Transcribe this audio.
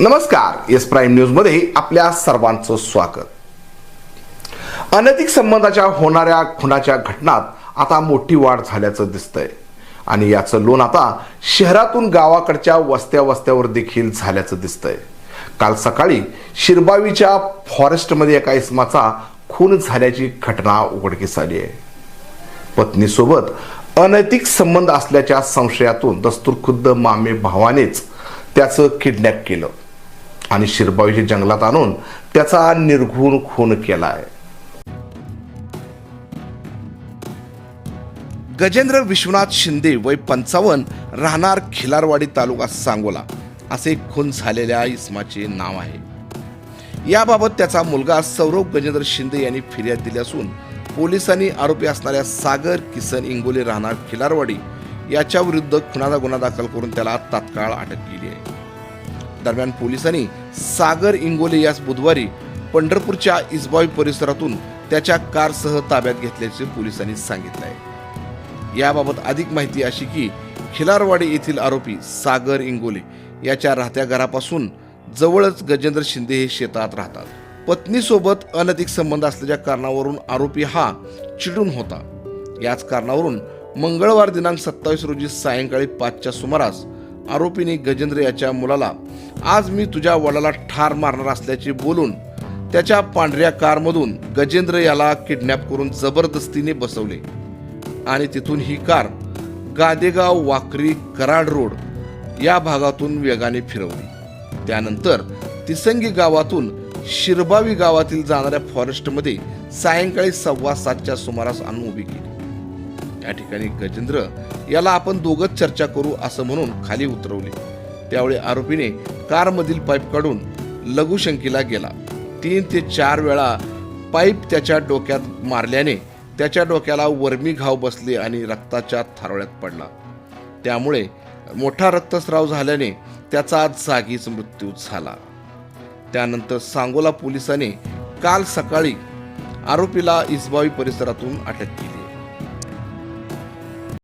नमस्कार S prime न्यूजमध्ये आपल्या सर्वांचं स्वागत. अनैतिक संबंधाच्या होणाऱ्या खुनाच्या घटनात आता मोठी वाढ झाल्याचं दिसतंय. आणि याचं लोन आता शहरातून गावाकडच्या वस्त्या वस्त्यावर देखील झाल्याचं दिसतंय. काल सकाळी शिरबावीच्या फॉरेस्टमध्ये एका इसमाचा खून झाल्याची घटना उघडकीस आली आहे. पत्नीसोबत अनैतिक संबंध असल्याच्या संशयातून दस्तूरखुद्द मामे भावानेच त्याचं किडनॅप केलं. आणि शिरबावीच्या जंगलात आणून त्याचा निर्घुण खून केलाय. गजेंद्र विश्वनाथ शिंदे वय पंचावन्न राहणार खिलारवाडी तालुका सांगोला. असे खून झालेल्या इसमाचे नाव आहे. याबाबत त्याचा मुलगा सौरभ गजेंद्र शिंदे यांनी फिर्याद दिली असून पोलिसांनी आरोपी असणाऱ्या सागर किसन इंगोले राहणार खिलारवाडी याच्याविरुद्ध खुनाचा गुन्हा दाखल करून त्याला तात्काळ अटक केली आहे. दरम्यान पोलिसांनी सागर इंगोले यास बुधवारी पंढरपूरच्या इसबावी परिसरातून त्याच्या कारसह ताब्यात घेतल्याचे पोलिसांनी सांगितलं आहे याबाबत अधिक माहिती अशी की खिलारवाडी येथील आरोपी सागर इंगोले याच्या राहत्या घरापासून जवळच गजेंद्र शिंदे हे शेतात राहतात. पत्नीसोबत अनधिक संबंध असल्याच्या कारणावरून आरोपी हा चिडून होता. याच कारणावरून मंगळवार दिनांक सत्तावीस रोजी सायंकाळी पाचच्या सुमारास आरोपीने गजेंद्र याच्या मुलाला आज मी तुझ्या वडाला ठार मारणार असल्याचे बोलून त्याच्या पांढऱ्या कारमधून गजेंद्र याला किडनॅप करून जबरदस्तीने बसवले. आणि तिथून ही कार गादेगाव वाकरी कराड रोड या भागातून वेगाने फिरवली. त्यानंतर तिसंगी गावातून शिरबावी गावातील जाणाऱ्या फॉरेस्टमध्ये सायंकाळी सव्वा सातच्या सुमारास आणून उभी केली. या ठिकाणी गजेंद्र याला आपण दोघंच चर्चा करू असं म्हणून खाली उतरवले. त्यावेळी आरोपीने कारमधील पाईप काढून लघुशंकीला गेला. तीन ते चार वेळा पाईप त्याच्या डोक्यात मारल्याने त्याच्या डोक्याला वर्मी घाव बसले आणि रक्ताच्या थारोळ्यात पडला. त्यामुळे मोठा रक्तस्राव झाल्याने त्याचा जागीच मृत्यू झाला. त्यानंतर सांगोला पोलिसांनी काल सकाळी आरोपीला इसबावी परिसरातून अटक केली.